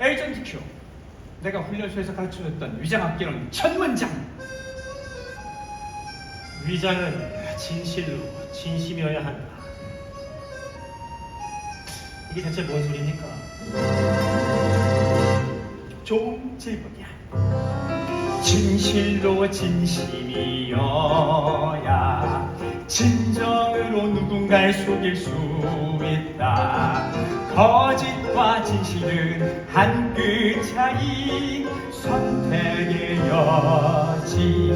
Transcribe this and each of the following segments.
에이전트 큐. 내가 훈련소에서 가르쳐줬던 위장학기론 첫 문장. 위장은 진실로 진심이어야 한다. 이게 대체 뭔 소리입니까? 좋은 질문이야. 진실로 진심이어야 진정으로 누군가를 속일 수 있다. 거짓과 진실은 한 끗 차이 선택의 여지.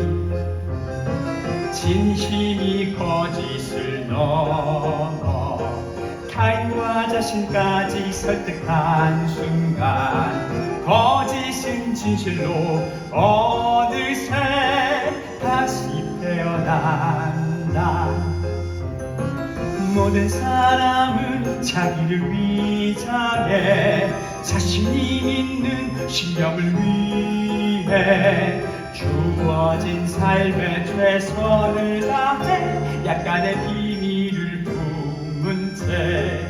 진심이 거짓을 넘어 타인과 자신까지 설득한 순간 거짓은 진실로 어느새 다시 태어난다 모든 사람은 자기를 위장해 자신이 믿는 신념을 위해 주어진 삶에 최선을 다해 약간의 비밀을 품은 채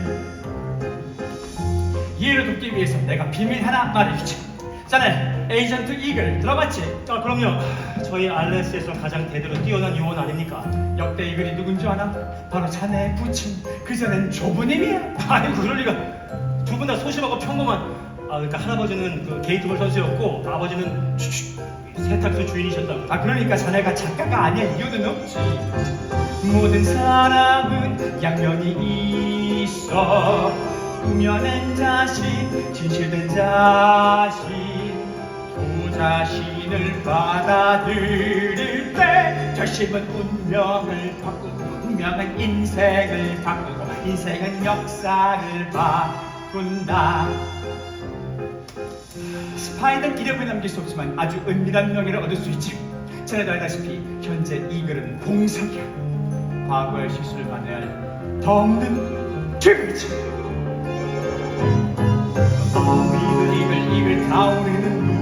이해를 돕기 위해서 내가 비밀 하나 말해주지. 자네 에이전트 이글 들어봤지? 아 그럼요. 저희 RS에서 가장 대대로 뛰어난 요원 아닙니까? 역대 이글이 누군지 아나? 바로 자네의 부친 그전엔 조부님이야 아이고 그럴 리가. 두 분 다 소심하고 평범한. 아 그러니까 할아버지는 그 게이트볼 선수였고 아버지는 세탁소 주인이셨다고. 아 그러니까 자네가 작가가 아닐 이유는 없지 모든 사람은 양면이 있어 우면엔 자신 진실된 자신 두 자신을 받아들일 때 결심은 운명을 바꾸고 운명은 인생을 바꾸고 인생은 역사를 바꾼다 스파이는 이력을 남길 수 없지만 아주 은밀한 명예를 얻을 수 있지. 전에도 알다시피 현재 이 글은 공석이야. 과거의 실수를 만회할 더 없는 기회지. 이글 이글 이글 이글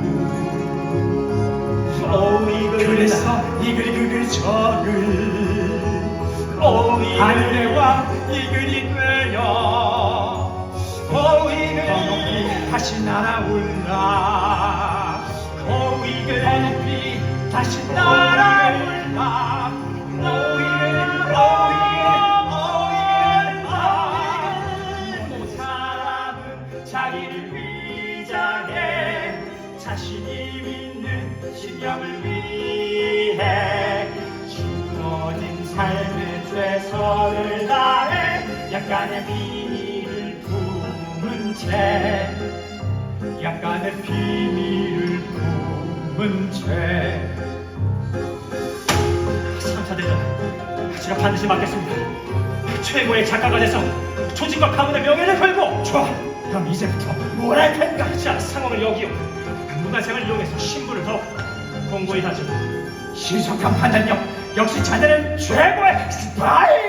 그래서 이글 이글 저글. 오 이글 하늘의 이글이 되어. 오 이글이 다시 날아올라 오 이글이 다시 날아올라 오 이글 오 이글 오 이글 사람은 자기를 위장해 자신이 믿는 신념을 위해 주어진 삶의 최선을 다해 약간의 비밀을 품은 채 약간의 비밀을 품은 채 상사대전 제가 반드시 맡겠습니다. 최고의 작가가 돼서 조직과 가문의 명예를 걸고 좋아 그럼 이제부터 뭘할 텐가 자 상황을 여기요. 무관생을 이용해서 신부를 더 공고히 하죠. 신속한 판단력 역시 자네는 최고의 스파이